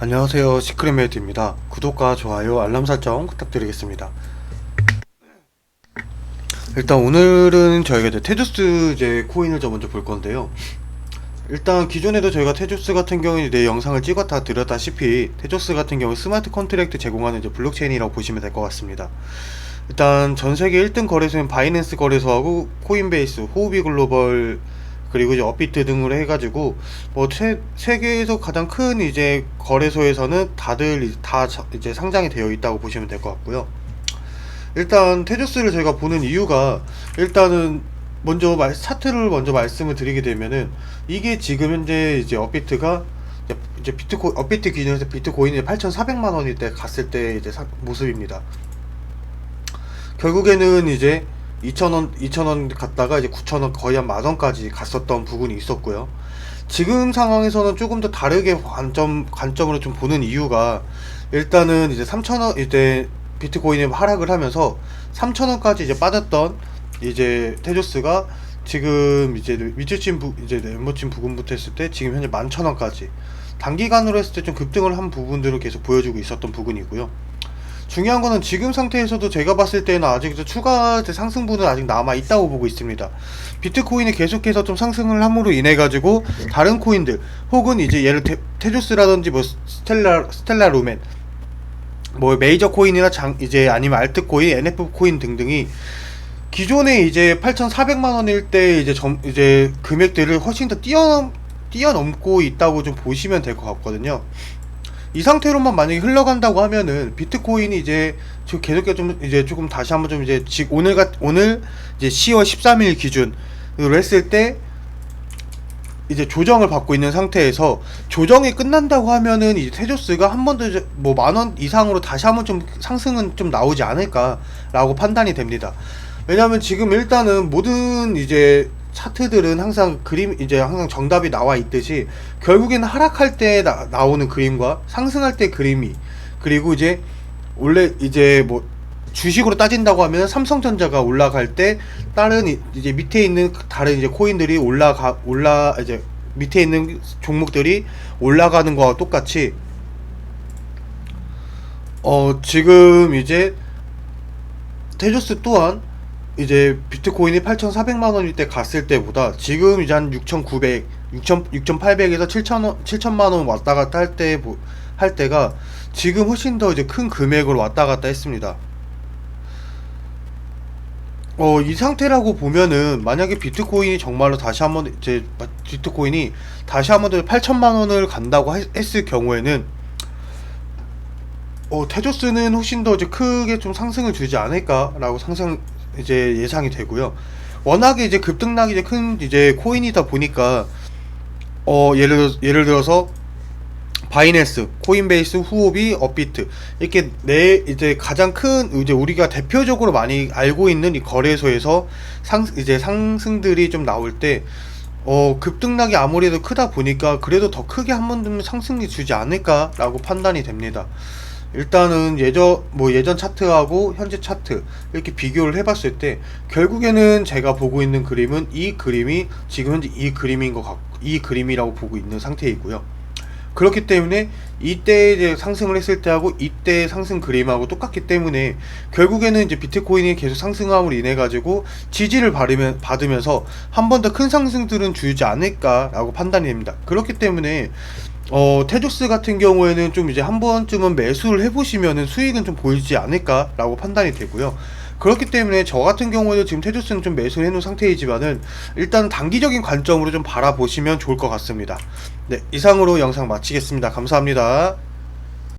안녕하세요. 시크릿메이트입니다. 구독과 좋아요 알람 설정 부탁드리겠습니다. 일단 오늘은 저희가 이제 테주스 이제 코인을 좀 먼저 볼 건데요. 일단 기존에도 저희가 테주스 같은 경우에 내 영상을 찍었다 드렸다시피 테주스 같은 경우 스마트 컨트랙트 제공하는 이제 블록체인이라고 보시면 될 것 같습니다. 일단 전 세계 1등 거래소인 바이낸스 거래소하고 코인베이스, 호흡이 글로벌 그리고 이제 업비트 등으로 해가지고 뭐 세, 세계에서 가장 큰 이제 거래소에서는 다들 이- 다 자- 이제 상장이 되어 있다고 보시면 될 것 같고요. 일단 테주스를 저희가 보는 이유가 일단은 먼저 말, 차트를 먼저 말씀을 드리게 되면은 이게 지금 현재 이제 업비트가 이제 비트코 업비트 기준에서 비트코인이 8,400만 원일 때 갔을 때 이제 사- 모습입니다. 결국에는 이제 2,000원, 2,000원 갔다가 이제 9,000원 거의 한 만원까지 갔었던 부분이 있었고요. 지금 상황에서는 조금 더 다르게 관점, 관점으로 좀 보는 이유가 일단은 이제 3,000원, 이제 비트코인이 하락을 하면서 3,000원까지 이제 빠졌던 이제 테조스가 지금 이제 밑주친 부, 이제 엠버친 부근부터 했을 때 지금 현재 11,000원까지 단기간으로 했을 때 좀 급등을 한 부분들을 계속 보여주고 있었던 부분이고요. 중요한 거는 지금 상태에서도 제가 봤을 때는 아직 저 추가 상승분은 아직 남아 있다고 보고 있습니다. 비트코인이 계속해서 좀 상승을 함으로 인해 가지고 다른 코인들 혹은 이제 예를 테, 테조스라든지 뭐 스텔라 스텔라 루멘 뭐 메이저 코인이나 장 이제 아니면 알트 코인, NF 코인 등등이 기존에 이제 8,400만 원일 때 이제 점 이제 금액들을 훨씬 더 뛰어넘 뛰어넘고 있다고 좀 보시면 될 것 같거든요. 이 상태로만 만약에 흘러간다고 하면은 비트코인이 이제 저 계속해서 좀 이제 조금 다시 한번 좀 이제 지 오늘 같 오늘 이제 10월 13일 기준으로 했을 때 이제 조정을 받고 있는 상태에서 조정이 끝난다고 하면은 이제 테조스가 한 번 더 뭐 만 원 이상으로 다시 한번 좀 상승은 좀 나오지 않을까라고 판단이 됩니다. 왜냐하면 지금 일단은 모든 이제 차트들은 항상 그림 이제 항상 정답이 나와 있듯이 결국에는 하락할 때 나, 나오는 그림과 상승할 때 그림이 그리고 이제 원래 이제 뭐 주식으로 따진다고 하면 삼성전자가 올라갈 때 다른 이- 이제 밑에 있는 다른 이제 코인들이 올라가 올라 이제 밑에 있는 종목들이 올라가는 거와 똑같이 어 지금 이제 테조스 또한 이제 비트코인이 8,400만 원일 때 갔을 때보다 지금 이제 한 6,900, 6,000, 6,800에서 7,000원, 7,000만 원 왔다 갔다 할 때, 보- 할 때가 지금 훨씬 더 이제 큰 금액으로 왔다 갔다 했습니다. 어, 이 상태라고 보면은 만약에 비트코인이 정말로 다시 한번 이제 비트코인이 다시 한번 더 8천만 원을 간다고 했- 했을 경우에는 어, 테조스는 훨씬 더 이제 크게 좀 상승을 주지 않을까라고 상승 이제 예상이 되고요. 워낙에 이제 급등락이 이제 큰 이제 코인이다 보니까 어, 예를 예를 들어서 바이낸스, 코인베이스, 후오비, 업비트 이렇게 네 이제 가장 큰 이제 우리가 대표적으로 많이 알고 있는 이 거래소에서 상 이제 상승들이 좀 나올 때 어, 급등락이 아무래도 크다 보니까 그래도 더 크게 한 번 좀 상승이 주지 않을까라고 판단이 됩니다. 일단은 예전 뭐 예전 차트하고 현재 차트 이렇게 비교를 해봤을 때 결국에는 제가 보고 있는 그림은 이 그림이 지금 현재 이 그림인 것 같, 이 그림이라고 보고 있는 상태이고요. 그렇기 때문에 이때 이제 상승을 했을 때하고 이때 상승 그림하고 똑같기 때문에 결국에는 이제 비트코인이 계속 상승함으로 인해 가지고 지지를 받으면 받으면서 한 번 더 큰 상승들은 주지 않을까라고 판단이 됩니다. 그렇기 때문에 어, 테조스 같은 경우에는 좀 이제 한 번쯤은 매수를 해보시면은 수익은 좀 보이지 않을까라고 판단이 되고요. 그렇기 때문에 저 같은 경우에도 지금 테조스는 좀 매수를 해놓은 상태이지만은 일단 단기적인 관점으로 좀 바라보시면 좋을 것 같습니다. 네, 이상으로 영상 마치겠습니다. 감사합니다.